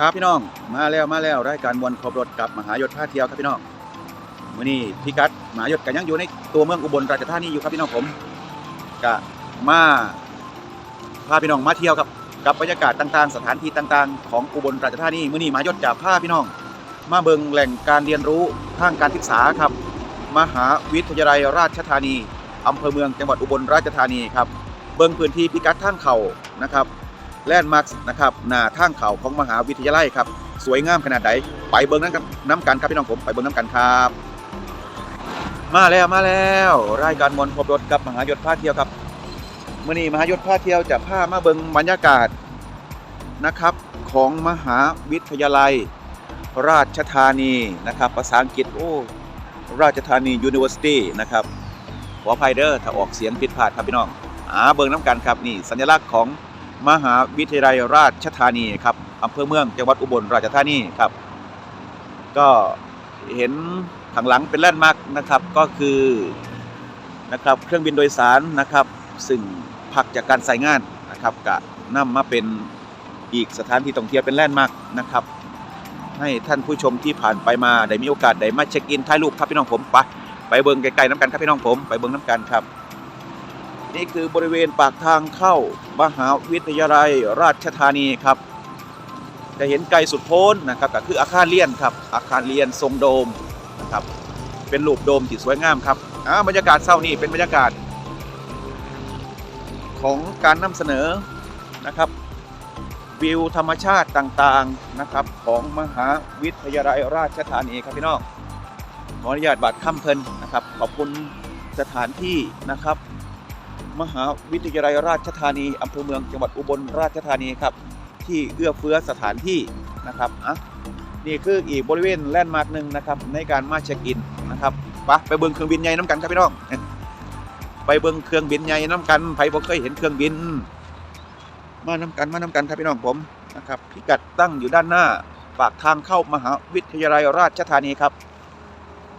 ครับพี่น้องมาแล้วมาแล้วรายการวลขบรถกับมหายศท่าเที่ยวครับพี่น้องวันนี้พี่กัดมหายศกันยังอยู่ในตัวเมืองอุบลราชธานีอยู่ครับพี่น้องผมกะมาพาพี่น้องมาเที่ยวกับกับบรรยากาศต่างๆ สถานที่ต่างๆ ของอุบลราชธานีมื้อนี้มหายศจะพาพี่น้อง มาเบิงแหล่งการเรียนรู้ทางการศึกษาครับ มหาวิทยาลัยราชธานีอำเภอเมืองจังหวัดอุบลราชธานีครับเบิงพื้นที่พิกัดทางเขานะครับ แลนด์มาร์คนะครับหน้าทางเขาของมหาวิทยาลัยครับ สวยงามขนาดไหนไปเบิ้งน้ำกันน้ำกันครับพี่น้องผมไปเบิ้งน้ำกันครับ มาแล้วมาแล้ว รายการมวลพบรถกับมหายศพาเที่ยวครับมื่อนี้มหายศพาเที่ยวจะพามาเบิ้งบรรยากาศนะครับของมหาวิทยาลัย ราชธานีนะครับภาษาอังกฤษโอ้ราชธานี University นะครับขออภัยเด้อถ้าออกเสียงผิดพลาดครับพี่น้องอ่าเบิ้งน้ำกันครับนี่สัญลักษณ์ของ มหาวิทยาลัยราชธานีครับอำเภอเมืองจังหวัดอุบลราชธานีครับ ก็เห็นข้างหลังเป็นแลนด์มาร์กนะครับก็คือนะครับเครื่องบินโดยสารนะครับ ซึ่งพักจากการใส่งานนะครับกะนำมาเป็นอีกสถานที่ท่องเที่ยวเป็นแลนด์มาร์กนะครับ ให้ท่านผู้ชมที่ผ่านไปมาได้มีโอกาสได้มาเช็คอินถ่ายรูปครับพี่น้องผมไปไปเบิ้งไกลๆน้ำกันครับพี่น้องผมไปเบิ้งน้ำกันครับ นี่คือบริเวณปากทางเข้ามหาวิทยาลัยราชธานีครับ จะเห็นไกลสุดโพ้นนะครับก็คืออาคารเรียนครับ อาคารเรียนทรงโดมนะครับ เป็นรูปโดมที่สวยงามครับอ่าบรรยากาศเศร้านี่เป็นบรรยากาศ ของการนำเสนอนะครับ วิวธรรมชาติต่างๆนะครับ ของมหาวิทยาลัยราชธานีครับพี่น้องขออนุญาตบัตรค่ำเพลินนะครับ ขอบคุณสถานที่นะครับ มหาวิทยาลัยราชธานีอำเภอเมืองจังหวัดอุบลราชธานีครับ ที่เอื้อเฟื้อสถานที่นะครับอะนี่คืออีกบริเวณแลนด์มาร์กหนึ่งนะครับในการมาเช็คอินนะครับไปไปเบิ่งเครื่องบินใหญ่น้ำกันครับพี่น้อง ไปเบิ่งเครื่องบินใหญ่น้ำกันใครบ่เคยเห็นเครื่องบิน มาน้ำกันมาน้ำกันครับพี่น้องผมนะครับพิกัดตั้งอยู่ด้านหน้าปากทางเข้ามหาวิทยาลัยราชธานีครับ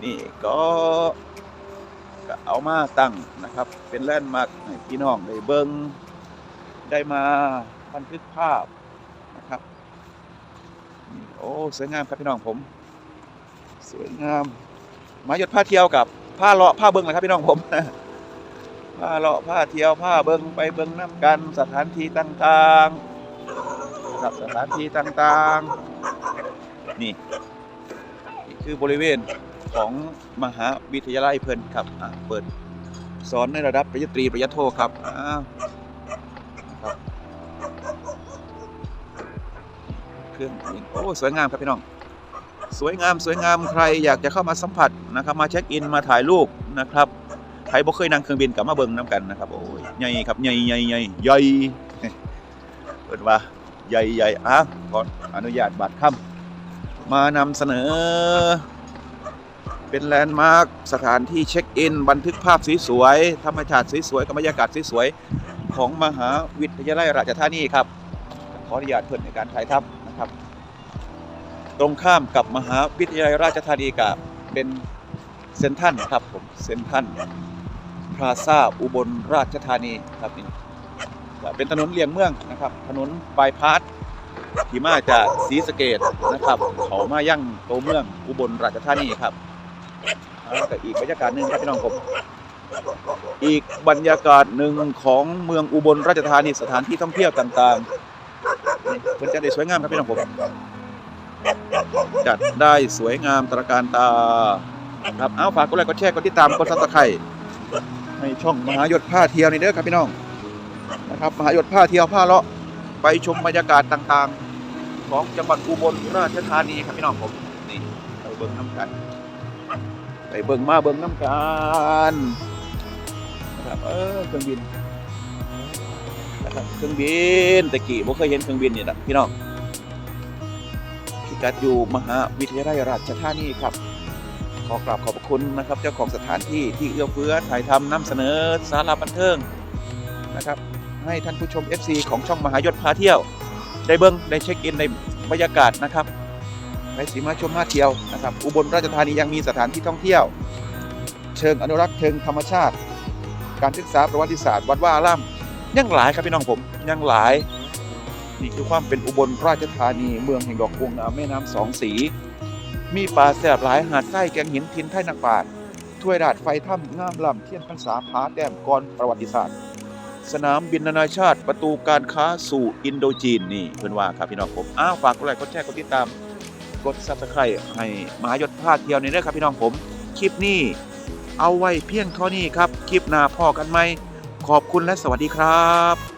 นี่ก็ ก็เอามาตั้งนะครับ เป็นแลนด์มาร์กให้พี่น้องได้เบิ้งได้มาบันทึกภาพนะครับโอ้สวยงามครับพี่น้องผมสวยงามมาหยดผ้าเที่ยวกับผ้าเลาะผ้าเบิ้งนะครับพี่น้องผมผ้าเลาะผ้าเที่ยวผ้าเบิ้งไปเบิ้งน้ำกันสถานที่ต่างๆนะครับสถานที่ต่างๆ นี่นี่คือบริเวณ ของมหาวิทยาลัยเพิ่นครับเปิดสอนในระดับปริญญาตรีปริญญาโทครับอ้าวครับเครื่องบินโอ้สวยงามครับพี่น้อง สวยงามสวยงามใครอยากจะเข้ามาสัมผัสนะครับ มาเช็คอินมาถ่ายรูปนะครับใครบ่เคยนั่งเครื่องบินกลับมาเบิ่งน้ำกันนะครับโอ้ยใหญ่ครับใหญ่ใหญ่ใหญ่ใหญ่เปิดว่าใหญ่ใหญ่อะขออนุญาตบัตรค่ำมานำเสนอ เป็นแลนด์มาร์คสถานที่เช็คอิน บันทึกภาพสวยๆธรรมชาติสวยๆกับบรรยากาศสวยๆของมหาวิทยาลัยราชธานีครับ ขออนุญาตเพื่อนในการถ่ายทำนะครับ ตรงข้ามกับมหาวิทยาลัยราชธานีกับเป็นเซนทันครับผมเซนทันพลาซาอุบลราชธานีครับนี่เป็นถนนเลียงเมืองนะครับ ถนนบายพาสที่มาจากศรีสะเกดนะครับ เขามายั่งโตเมืองอุบลราชธานีครับ แล้วก็อีกบรรยากาศหนึ่งครับพี่น้องผม อีกบรรยากาศหนึ่งของเมืองอุบลราชธานีสถานที่ท่องเที่ยวต่างๆนี่เป็นจัดได้สวยงามครับพี่น้องผม จัดได้สวยงามตระการตาครับเอาฝากกดไลค์กดแชร์กดติดตามกดซับสไครต์ในช่องมหายศผ้าเที่ยวนี่เด้อครับพี่น้องนะครับมหายศผ้าเที่ยวผ้าเลาะไปชมบรรยากาศต่างๆ ของจังหวัดอุบลราชธานีครับพี่น้องผมนี่ไปเบิ่งน้ำกัน ไปเบิ่งมาเบิ่งน้ำกันนะครับเออเครื่องบินนะครับเครื่องบินตะกี้ผมเคยเห็นเครื่องบินนี่แหละพี่น้องพิกัดอยู่มหาวิทยาลัยราชธานีครับ ขอกราบขอบคุณนะครับ เจ้าของสถานที่ที่เอื้อเฟื้อถ่ายทำนำเสนอสาระบันเทิงนะครับ ให้ท่านผู้ชม FC ของช่องมหายศพาเที่ยว ได้เบิ้งได้เช็คอินในบรรยากาศนะครับ ไปสีมาชมมาเที่ยวนะครับอุบลราชธานียังมีสถานที่ท่องเที่ยว เชิงอนุรักษ์เชิงธรรมชาติ การศึกษาประวัติศาสตร์ วัดว่าอารามยังหลายครับพี่น้องผมยังหลายนี่คือความเป็นอุบลราชธานีเมืองแห่งดอกพวงงามแม่น้ำสองสี มีป่าแสบหลายหาดไส้แกงหินทินไทยนักปราถ้วยดาดไฟถ้ำงามลำเทียนพรรษาผาแต้มกรประวัติศาสตร์ สนามบินนานาชาติประตูการค้าสู่อินโดจีนนี่เพื่อนว่าครับพี่น้องผมอ้าวฝากกดไลค์กดแชร์กดติดตาม กดซับสไครต์ให้มหายศพาเที่ยวในเรื่อครับพี่น้องผม คลิปนี้เอาไว้เพียงเท่านี้ครับ คลิปหน้าพ่อกันไหมขอบคุณและสวัสดีครับ